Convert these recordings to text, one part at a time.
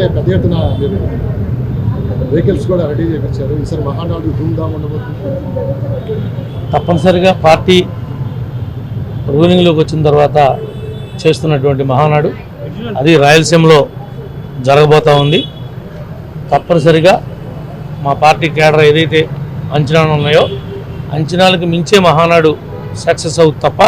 అంటే పెద్ద ఎత్తున మీరు వెహికల్స్ కూడా రెడీ చేయించారు ఈసారి మహానాడు ధూమ్ధామ్ ఉండబోతుంది. తప్పనిసరిగా పార్టీ రూలింగ్లోకి వచ్చిన తర్వాత చేస్తున్నటువంటి మహానాడు అది రాయలసీమలో జరగబోతూ ఉంది. తప్పనిసరిగా మా పార్టీ కేడర్ ఏదైతే అంచనాలు ఉన్నాయో అంచనాలకు మించే మహానాడు సక్సెస్ అవుతుంది తప్ప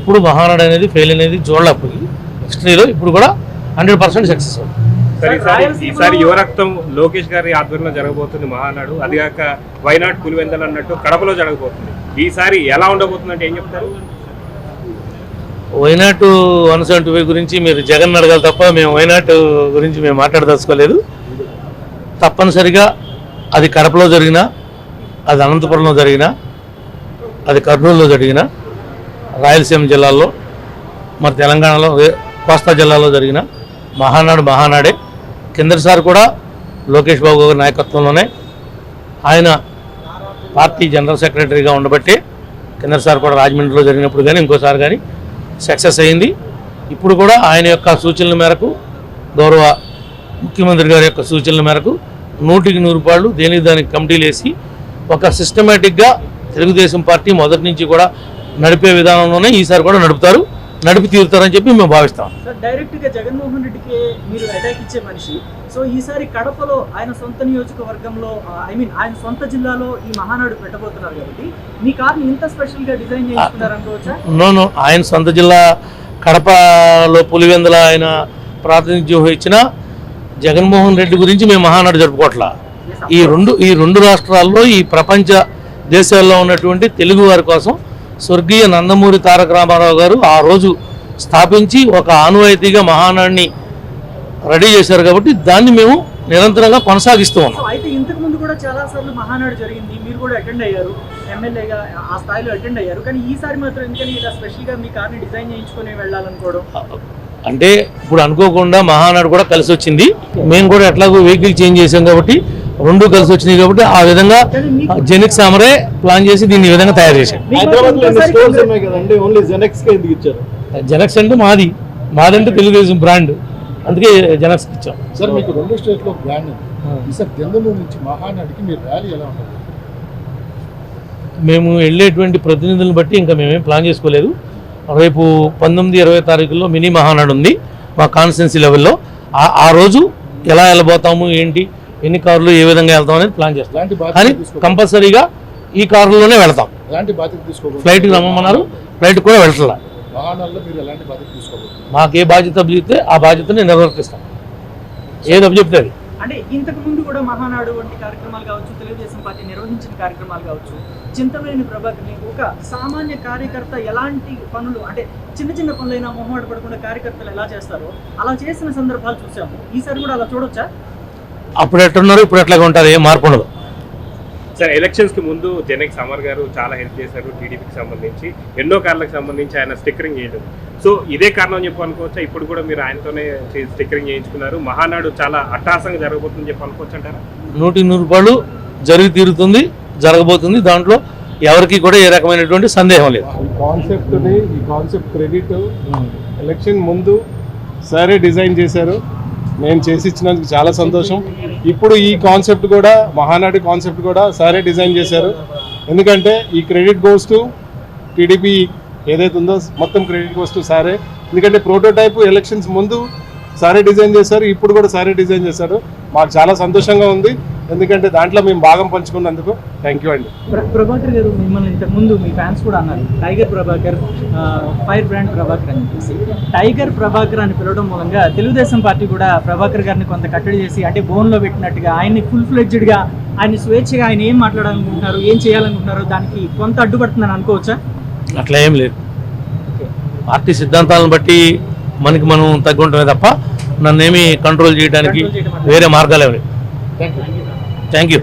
ఎప్పుడు మహానాడు అనేది ఫెయిల్ అనేది చూడలేకపోయి హిస్టరీలో ఇప్పుడు కూడా హండ్రెడ్ పర్సెంట్ సక్సెస్ అవుతుంది. ఈసారి ఈసారి యువరక్తం లోకేష్ గారి ఆధ్వర్యంలో జరగబోతుంది మహానాడు. అది కాక వైనాడ్ పులివెందలు అన్నట్టు కడపలో జరగబోతుంది. ఈసారి ఎలా ఉండబోతుంది అంటే ఏం చెప్తారు? వైనాట్ వన్ సెవెంటీ ఫైవ్ గురించి మీరు జగన్ అడగాలి తప్ప మేము వైనాట్ గురించి మేము మాట్లాడదలుచుకోలేదు. తప్పనిసరిగా అది కడపలో జరిగినా అది అనంతపురంలో జరిగినా అది కర్నూలులో జరిగిన రాయలసీమ జిల్లాల్లో మరి తెలంగాణలో కోస్తా జిల్లాలో జరిగిన మహానాడు మహానాడే. కిందటిసారి కూడా లోకేష్ బాబు గారి నాయకత్వంలోనే ఆయన పార్టీ జనరల్ సెక్రటరీగా ఉండబట్టి కిందటిసారి కూడా రాజమండ్రిలో జరిగినప్పుడు కానీ ఇంకోసారి కానీ సక్సెస్ అయింది. ఇప్పుడు కూడా ఆయన యొక్క సూచనల మేరకు గౌరవ ముఖ్యమంత్రి గారి యొక్క సూచనల మేరకు నూటికి నూరు రూపాయలు దేనికి దానికి కమిటీలు వేసి ఒక సిస్టమేటిక్గా తెలుగుదేశం పార్టీ మొదటి నుంచి కూడా నడిపే విధానంలోనే ఈసారి కూడా నడుపుతారు. నడిపి తీరుతారని చెప్పి మేము భావిస్తాం. సార్ డైరెక్ట్గా జగన్మోహన్ రెడ్డికి మీరు అటాక్ ఇచ్చే మనిషి. సో ఈసారి కడపలో ఆయన సొంత నియోజకవర్గంలో ఐ మీన్ ఆయన సొంత జిల్లాలో ఈ మహానాడు పెట్టబోతున్నారు కాబట్టి మీ కార్ని ఇంత స్పెషల్గా డిజైన్ నోను ఆయన సొంత జిల్లా కడపలో పులివెందుల ఆయన ప్రాతినిధ్యం వహించిన జగన్మోహన్ రెడ్డి గురించి మేము మహానాడు జరుపుకోవట్లా ఈ రెండు ఈ రెండు రాష్ట్రాల్లో ఈ ప్రపంచ దేశాల్లో ఉన్నటువంటి తెలుగు వారి కోసం స్వర్గీయ నందమూరి తారక రామారావు గారు ఆ రోజు స్థాపించి ఒక ఆనువాయితీగా మహానాడిని రెడీ చేశారు కాబట్టి దాన్ని మేము నిరంతరంగా కొనసాగిస్తూ ఉన్నాం. అయితే ఇంతకు ముందు కూడా చాలా సార్లు మహానాడు జరిగింది. మీరు కూడా అటెండ్ అయ్యారు. ఎమ్మెల్యేగా ఆ స్థాయిలో అటెండ్ అయ్యారు. కానీ ఈసారి మాత్రం ఎందుకని ఇలా స్పెషల్గా మీ కార్ని డిజైన్ చేయించుకొని వెళ్ళాలనుకోవడం? అంటే ఇప్పుడు అనుకోకుండా మహానాడు కూడా కలిసి వచ్చింది. మేము కూడా ఎట్లాగో వెహికల్ చేంజ్ చేసాం కాబట్టి రెండు కలిసి వచ్చినాయి కాబట్టి ఆ విధంగా జెనిక్ సామరే ప్లాన్ చేసి దీన్ని ఈ విధంగా తయారు చేశాం మీకు హైదరాబాద్లో ఇంకోసారి స్టోర్స్ ఉన్నాయి కదండి? ఓన్లీ జెనెక్స్కి ఎందుకు ఇచ్చారు? జెనక్స్ అంటే మాది. మాదంటే తెలుగుదేశం బ్రాండ్ అందుకే జెనక్స్ ఇచ్చాం. సార్ మీకు రెండు స్టేట్లో బ్రాండ్ నుంచి మహానాడికి మీరు ర్యాలీ ఎలా ఉంటుంది? మేము వెళ్ళేటువంటి ప్రతినిధులను బట్టి ఇంకా మేమేం ప్లాన్ చేసుకోలేదు. రేపు పంతొమ్మిది ఇరవై తారీఖుల్లో మినీ మహానాడు ఉంది మా కాన్స్టిట్యున్సీ లెవెల్లో ఆ రోజు ఎలా వెళ్ళబోతాము ఏంటి? ఎన్ని కార్లు ఏ విధంగా వెళ్తాం అనేది ప్లాన్ చేస్తాం. కానీ కంపల్సరీగా ఈ కారులోనే వెళ్తాం. ఎలాంటి బాధ్యత తీసుకోబోతున్నారు ఫ్లైట్కి రమ్మన్నారు ఫ్లైట్ కూడా వెళ్తలా. తీసుకోబోతున్నారు మాకు ఏ బాధ్యత అభిచెప్తే ఆ బాధ్యతని నిర్వర్తిస్తాం ఏది అభిచెప్తే అది. అంటే ఇంతకు ముందు కూడా మహానాడు వంటి కార్యక్రమాలు కావచ్చు తెలుగుదేశం పార్టీ నిర్వహించిన కార్యక్రమాలు కావచ్చు చింతమనేని ప్రభాకర్ని ఒక సామాన్య కార్యకర్త ఎలాంటి పనులు అంటే చిన్న చిన్న పనులైనా మొహమాట పడకుండా కార్యకర్తలు ఎలా చేస్తారో అలా చేసిన సందర్భాలు చూసాము. ఈసారి కూడా అలా చూడొచ్చా? అప్పుడు ఎట్టున్నారు ఇప్పుడు ఎట్లాగా ఉంటారు? ఏం మార్పు ఉండదు. సార్ ఎలక్షన్స్కి ముందు జనక్ సమర్ గారు చాలా హెల్ప్ చేశారు టీడీపీకి సంబంధించి. ఎన్నో కార్లకు సంబంధించి ఆయన స్టిక్కరింగ్ చేయడం. సో ఇదే కారణం చెప్పి అనుకోవచ్చా? ఇప్పుడు కూడా మీరు ఆయనతోనే స్టిక్కరింగ్ చేయించుకున్నారు. మహానాడు చాలా అట్టహాసంగా జరగబోతుందని చెప్పి అనుకోవచ్చు అంటారా? నూటి నూరు రూపాయలు జరిగి తీరుతుంది జరగబోతుంది. దాంట్లో ఎవరికి కూడా ఏ రకమైనటువంటి సందేహం లేదు. ఈ కాన్సెప్ట్ని ఈ కాన్సెప్ట్ క్రెడిట్ ఎలక్షన్ ముందు సరే డిజైన్ చేశారు. నేను చేసి ఇచ్చినందుకు చాలా సంతోషం. ఇప్పుడు ఈ కాన్సెప్ట్ కూడా మహానాడు కాన్సెప్ట్ కూడా సారే డిజైన్ చేశారు. ఎందుకంటే ఈ క్రెడిట్ గోస్ టు టీడీపీ ఏదైతే ఉందో మొత్తం క్రెడిట్ గోస్ టు సారే. ఎందుకంటే ప్రోటోటైప్ ఎలక్షన్స్ ముందు సారే డిజైన్ చేశారు ఇప్పుడు కూడా సారే డిజైన్ చేశారు. మాకు చాలా సంతోషంగా ఉంది. ఎందుకంటే దాంట్లో మేము భాగం పంచుకున్నందుకు థ్యాంక్ యూ అండి. ప్ర- ప్రభాకర్ గారు మిమ్మల్ని ఇంతకు ముందు మీ ఫ్యాన్స్ కూడా అన్నారు. Tiger Prabhakar fire brand Prabhakar అని చెప్పేసి. టైగర్ ప్రభాకర్ అని పిలవడం మూలంగా తెలుగుదేశం పార్టీ కూడా ప్రభాకర్ గారిని కొంత కట్టడి చేసి అంటే బోన్లో పెట్టినట్టుగా ఆయన్ని ఫుల్ ఫ్లెడ్జ్డ్గా ఆయన స్వేచ్ఛగా ఆయన ఏం మాట్లాడాలనుకుంటున్నారు ఏం చేయాలనుకుంటున్నారు దానికి కొంత అడ్డుపడుతుందని అనుకోవచ్చా? అట్లా ఏం లేదు. పార్టీ సిద్ధాంతాలను బట్టి మనకి మనం తగ్గుంటమే తప్ప నన్నేమి కంట్రోల్ చేయడానికి వేరే మార్గాలు లేవు. Thank you thank you